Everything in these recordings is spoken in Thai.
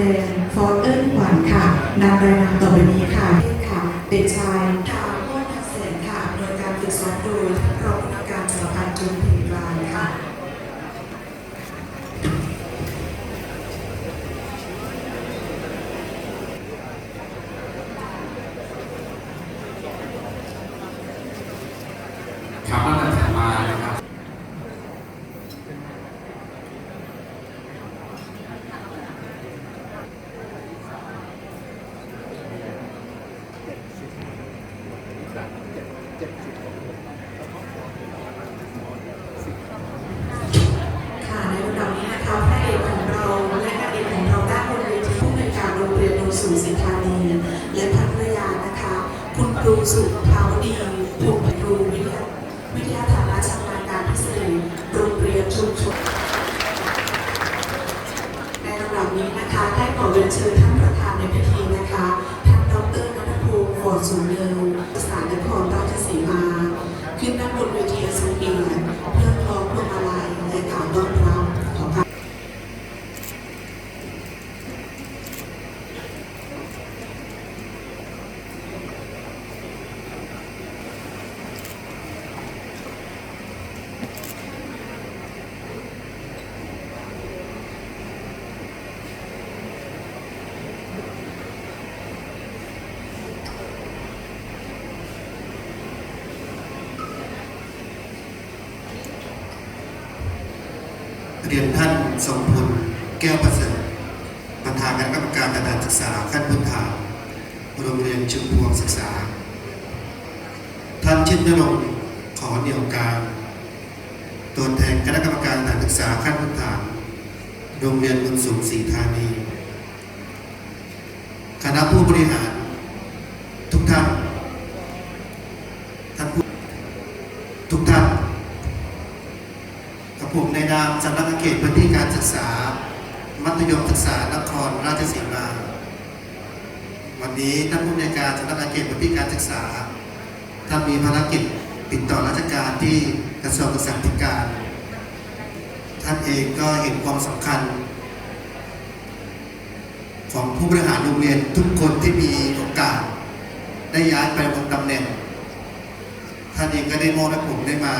ดงฟอร์เอิร์นขวัญค่ะนำรายนามต่อไปนี้ค่ะค่ะ เด็กชายค่ะ ค่ะในลำดับนี้นะคะพระเอกของเราและนางเอกของเราด้านบนเวทีผู้ในการโรงเรียนโนนสูงสินธานีและภรรยานะคะ คุณครูสุภาวดีภูมิครูวิทยาวิทยาฐานะชำนาญการพิเศษโรงเรียนชุมชนในลำดับนี้นะคะได้ขอเรียนเชิญท่านประธานในพิธีนะคะ ท่านดรนัทภูมิฝนสูงเนิน เรียนท่านทรงพลแก้วประเสริฐประธานคณะกรรมการการศึกษาขั้นพื้นฐานโรงเรียนชุมพวงศึกษา ท่านชิดนรงค์ขอเหนี่ยวการตัวแทนคณะกรรมการการศึกษาขั้นพื้นฐาน โรงเรียนบุญสูงศรีธานี คณะผู้บริหาร ทุกท่าน ท่านผู้ทุกท่าน กับ ผมในนามสำนักงานเขตพื้นที่การศึกษา มัธยมศึกษานครราชสีมา วันนี้ท่านผู้ในการสำนักงานเขตพื้นที่การศึกษาท่านมีภารกิจติดต่อราชการที่กระทรวงศึกษาธิการ ท่านเองก็เห็นความสำคัญ ของผู้บริหารโรงเรียนทุกคนที่มีโอกาส ได้ย้ายไปบนตำแหน่ง ท่านเองก็ได้มอบให้ผมได้มา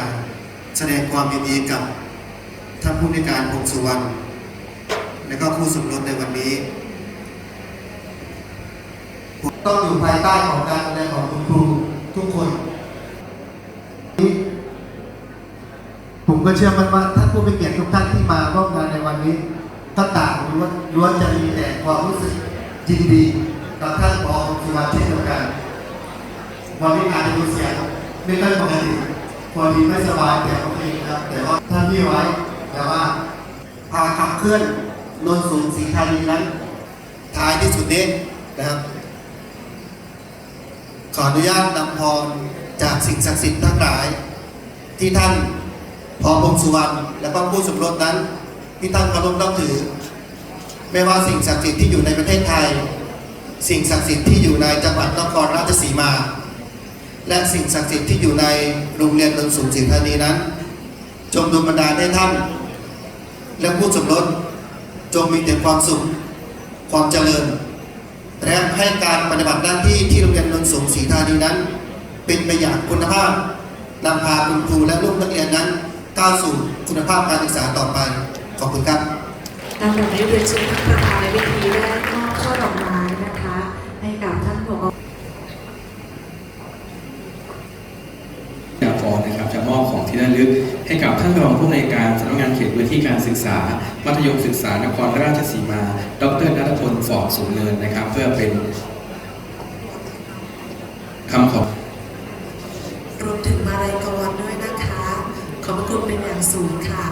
แสดงความยินดีกับ ท่านผู้ในการพงสุวรรณและก็คู่สมรสในวันนี้ผมต้องอยู่ภายใต้ของการดูแลของคุณครูทุกคน ผมก็เชื่อมั่นว่าท่านผู้มีเกียรติทุกท่านที่มาร่วมงานในวันนี้ก็ต่างล้วนล้วนจะมีแต่ความรู้สึกยินดีกับท่านผอสุวรรณเช่นเดียวกันวันนี้อาจจะมีเสียงไม่ค่อยปกติพอดีไม่สบายแต่โอเคครับแต่ว่าท่านที่ไว้ แต่ว่าพาขับเคลื่อนนนสูงสีธานีนั้นท้ายที่สุดนี้นะครับ ขออนุญาตนำพรจากสิ่งศักดิ์สิทธิ์ทั้งหลาย ที่ท่านพอพงสุวรรณและก็ผู้สมรสนั้น ที่ท่านเคารพนับถือ ไม่ว่าสิ่งศักดิ์สิทธิ์ที่อยู่ในประเทศไทย สิ่งศักดิ์สิทธิ์ที่อยู่ในจังหวัดนครราชสีมา และสิ่งศักดิ์สิทธิ์ที่อยู่ในโรงเรียนนนสูงสิงธานีนั้น จงดลบันดาลให้ท่าน และผู้สมรสจงมีแต่ความสุข ความเจริญ และให้การปฏิบัติหน้าที่ที่โรงเรียนนนสูงศรีธานีนั้น เป็นไปอย่างคุณภาพนำพาคุณครูและลูกนักเรียนนั้นก้าวสู่คุณภาพการศึกษาต่อไป ขอบคุณครับลำดับนี้เรียนเชิญท่านประธานในพิธีได้มอบช่อดอกไม้นะคะ ให้กับท่านผอยาฟอนนะครับจะมอบของที่ระลึก ให้กับท่านรองผู้อำนวยการสำนักงานเขตพื้นที่การศึกษา มัธยมศึกษานครราชสีมา ดรนัทพลฟอกสูงเนินนะครับ เพื่อเป็นคำขอบรวมถึงมาลัยกวันด้วยนะคะ ขอบพระคุณเป็นอย่างสูงค่ะ